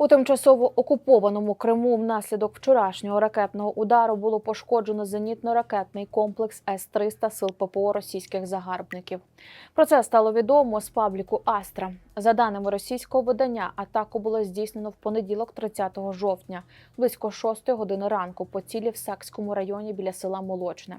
У тимчасово окупованому Криму внаслідок вчорашнього ракетного удару було пошкоджено зенітно-ракетний комплекс С-300 сил ППО російських загарбників. Про це стало відомо з пабліку Астра. За даними російського видання, атаку було здійснено в понеділок, 30 жовтня, близько 6 години ранку, по цілі в Сакському районі біля села Молочне.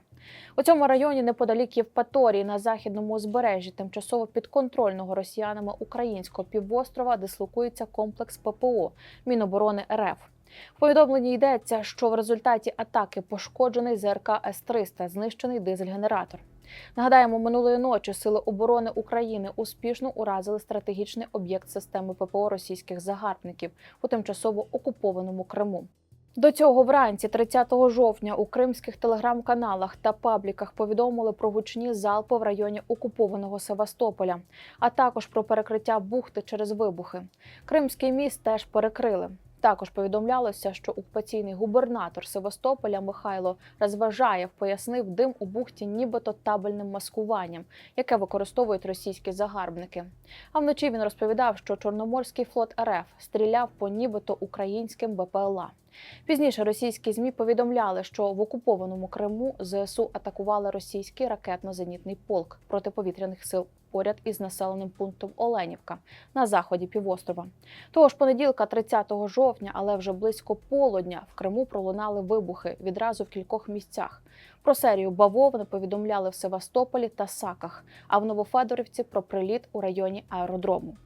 У цьому районі, неподалік Євпаторії, на західному узбережжі тимчасово підконтрольного росіянами українського півострова дислокується комплекс ППО Міноборони РФ. В повідомленні йдеться, що в результаті атаки пошкоджений ЗРК С-300, знищений дизель-генератор. Нагадаємо, минулої ночі сили оборони України успішно уразили стратегічний об'єкт системи ППО російських загарбників у тимчасово окупованому Криму. До цього вранці, 30 жовтня, у кримських телеграм-каналах та пабліках повідомили про гучні залпи в районі окупованого Севастополя, а також про перекриття бухти через вибухи. Кримський міст теж перекрили. Також повідомлялося, що окупаційний губернатор Севастополя Михайло Розважаєв пояснив дим у бухті нібито табельним маскуванням, яке використовують російські загарбники. А вночі він розповідав, що Чорноморський флот РФ стріляв по нібито українським БПЛА. Пізніше російські змі повідомляли, що в окупованому Криму ЗСУ атакували російський ракетно-зенітний полк протиповітряних сил поряд із населеним пунктом Оленівка на заході півострова. Того ж понеділка, 30 жовтня, але вже близько полудня в Криму пролунали вибухи відразу в кількох місцях. Про серію бавовни повідомляли в Севастополі та Саках, а в Новофедорівці про приліт у районі аеродрому.